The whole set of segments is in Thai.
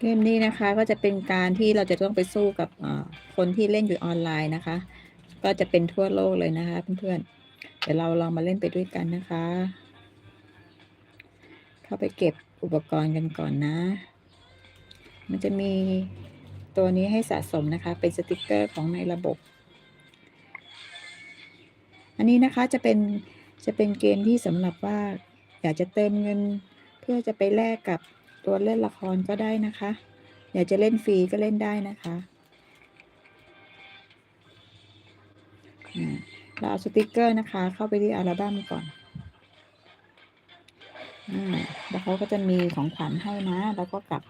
เกมนี้นะคะก็จะเป็นการที่เราจะต้องไปสู้กับคนที่เล่นอยู่ออนไลน์นะคะ ก็จะเป็นทั่วโลกเลยนะคะเพื่อนๆเดี๋ยวเราลองมาเล่นไปด้วยกันนะคะ เข้าไปเก็บอุปกรณ์กันก่อนนะ มันจะมีตัวนี้ให้สะสมนะคะ เป็นสติกเกอร์ของในระบบ อันนี้นะคะจะเป็นจะเป็นเกมที่สำหรับว่าอยากจะเติมเงิน เพื่อจะไปแลกกับ ตัวเล่นละครก็ได้นะคะ อยากจะเล่นฟรีก็เล่นได้นะคะเราเอาสติกเกอร์นะคะ เข้าไปที่อัลบั้มก่อนอ่าแล้วเขาก็จะมีของขวัญให้นะ แล้วก็กลับ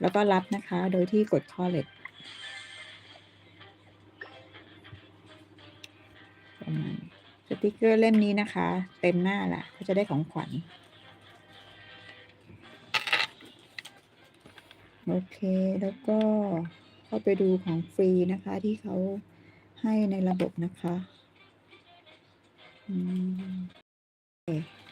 แล้วก็รับนะคะ โดยที่กด collect ประมาณสติกเกอร์เล่มนี้นะคะ เต็มหน้าละก็จะได้ของขวัญ โอเคแล้วก็เข้าไปดูของฟรีนะคะที่เขาให้ในระบบนะคะ อืมโ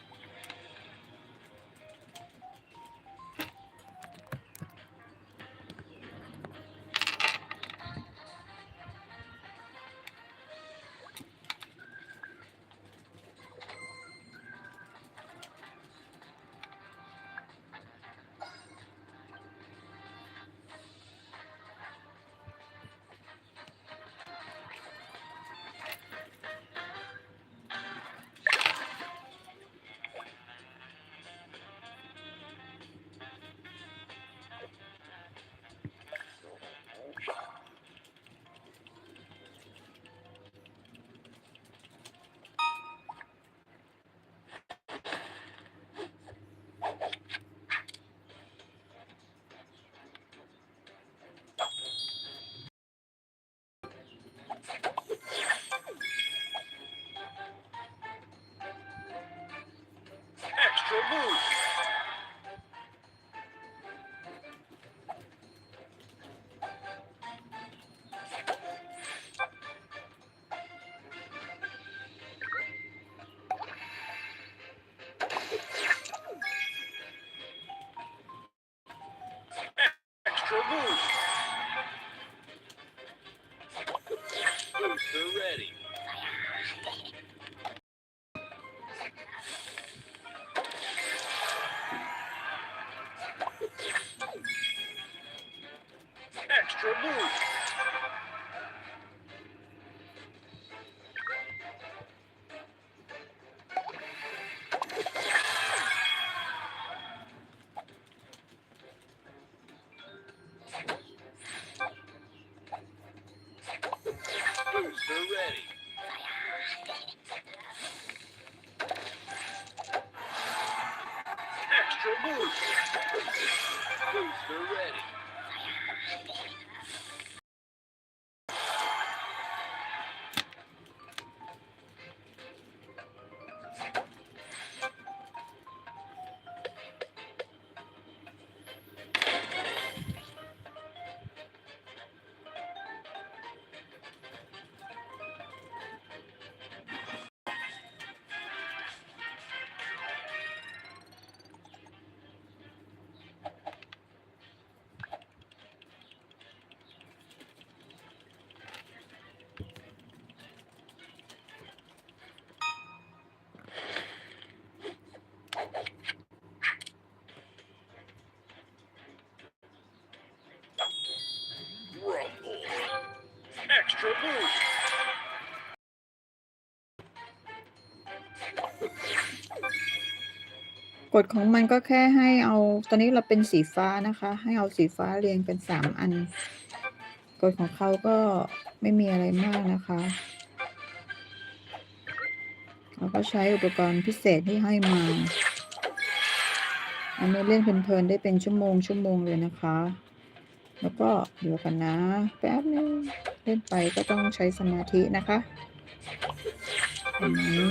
กฎของมันก็แค่ให้เอาตอนนี้เราเป็นสีฟ้านะคะ ให้เอาสีฟ้าเรียงเป็นสามอัน กฎของเขาก็ไม่มีอะไรมากนะคะเราก็ใช้อุปกรณ์พิเศษที่ให้มาอันนี้เล่นเพลินๆได้เป็นชั่วโมงชั่วโมงเลยนะคะ แล้วก็เดี๋ยวกันนะ แป๊บนึงเล่นไปก็ต้องใช้สมาธินะคะอันนี้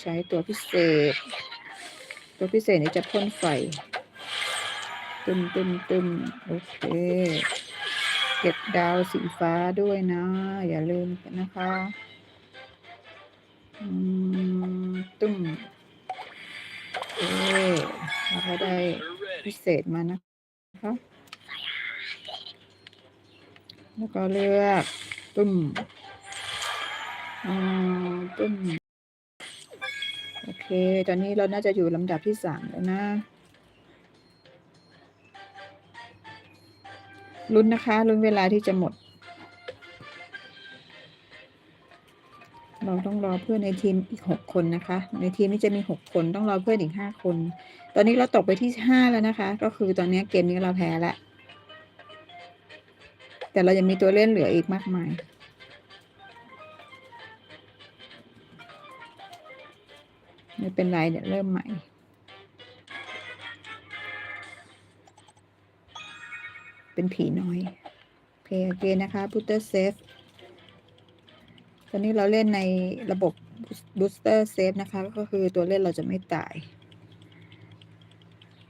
ใช้ตัวพิเศษ ตัวพิเศษนี้จะพ่นไฟ ตึมตึมตึมโอเค เก็บดาวสีฟ้าด้วยนะ อย่าลืมนะคะตุ้มโอเคเราก็ได้พิเศษมานะคะ แล้วก็เลือกปุ้มอ่าปุ้ม โอเค ตอนนี้เราน่าจะอยู่ลำดับที่สามแล้วนะลุ้นนะคะลุ้นเวลาที่จะหมด เราต้องรอเพื่อนในทีมอีกหกคนนะคะ ในทีมนี้จะมีหกคนต้องรอเพื่อนอีกห้าคน ตอนนี้เราตกไปที่ห้าแล้วนะคะ ก็คือตอนนี้เกมนี้เราแพ้แล้วแต่เรายังมีตัวเล่นเหลืออีกมากมาย ไม่เป็นไรเดี๋ยวเริ่มใหม่ เป็นผีน้อยเพย์เกนนะคะบูสเตอร์เซฟตอนนี้เราเล่นในระบบบูสเตอร์เซฟนะคะ ก็คือตัวเล่นเราจะไม่ตาย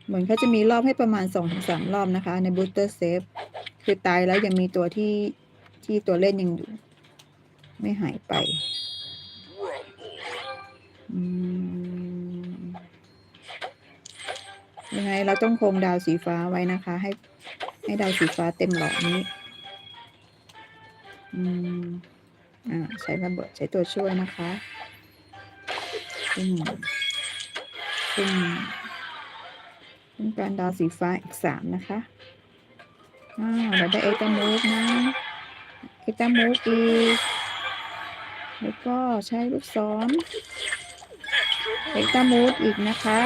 เหมือนเขาจะมีรอบให้ประมาณสองถึงสามรอบนะคะ ในบูสเตอร์เซฟคือตายแล้วยังมีตัวที่ที่ตัวเล่นยังอยู่ ไม่หายไป อืม ยังไงเราต้องคงดาวสีฟ้าไว้นะคะ ให้ให้ดาวสีฟ้าเต็มหลอดนี้อืมอ่าใช้ระเบิดใช้ตัวช่วยนะคะอืมอืมต้องการดาวสีฟ้าอีกสามนะคะอ่าเราได้เอตามูฟนะเอตามูฟอีกแล้วก็ใช้ลูกศร Extra เอตามูดอีกนะคะ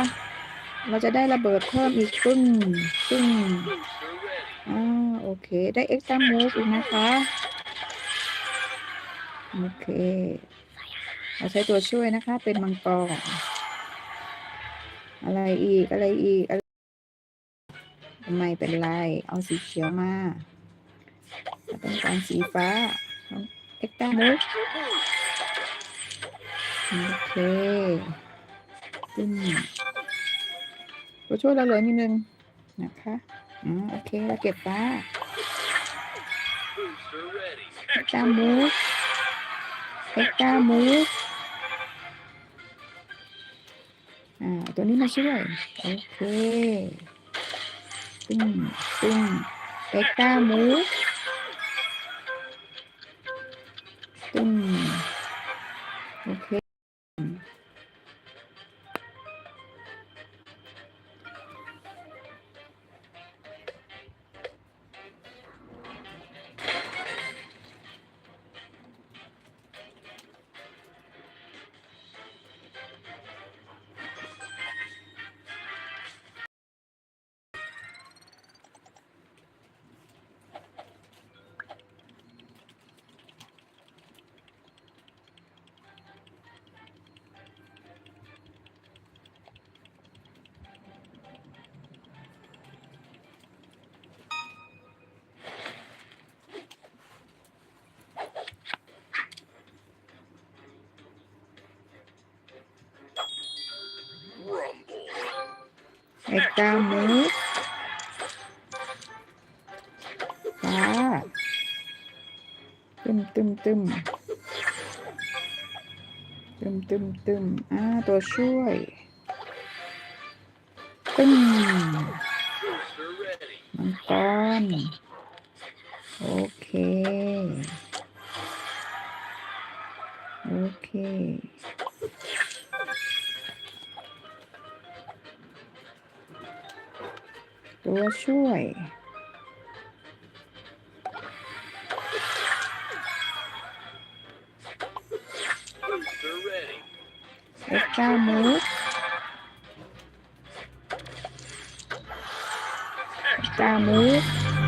เราจะได้ระเบิดเพิ่มอีกปึ้งปึ้งอ่าโอเค ได้เอ็กซ์ตามูดอีกนะคะ โอเค เราใช้ตัวช่วยนะคะ เป็นมังกร อะไรอีก อะไรอีกอะไม่เป็นไร เอาสีเขียวมาเราต้องการสีฟ้าเอ็กซ์ตามูด Extra boost. โอเคอืม ตัวช่วยเราเหลือนิดนึงนะคะอ่าโอเคเราเก็บฟ้าเอ็กตามูฟเอ็กตามูฟอ่าตัวนี้มาช่วยโอเคตึ้งตึ้งเอ็กตามูฟตึ้ง เอ็กตามูฟฟ้าตึมตึมตึมตึมตึมตึมอ่าตัวช่วยตึม Booster ready. มังกรโอเค โอเค ตัวช่วย เอ็กตามูฟเอ็กตามูฟ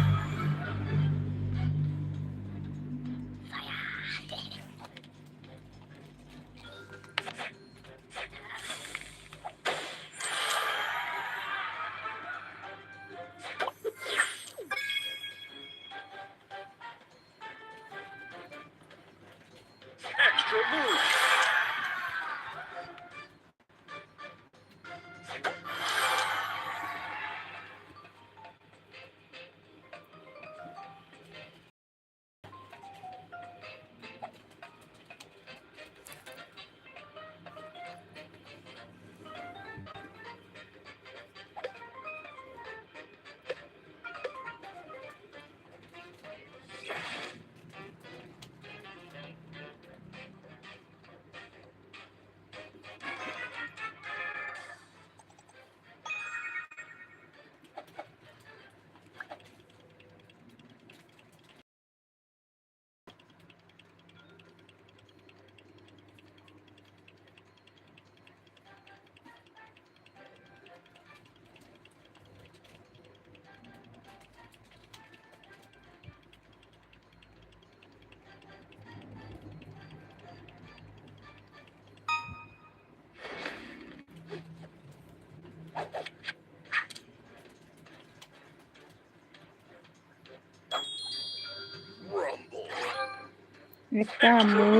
แล้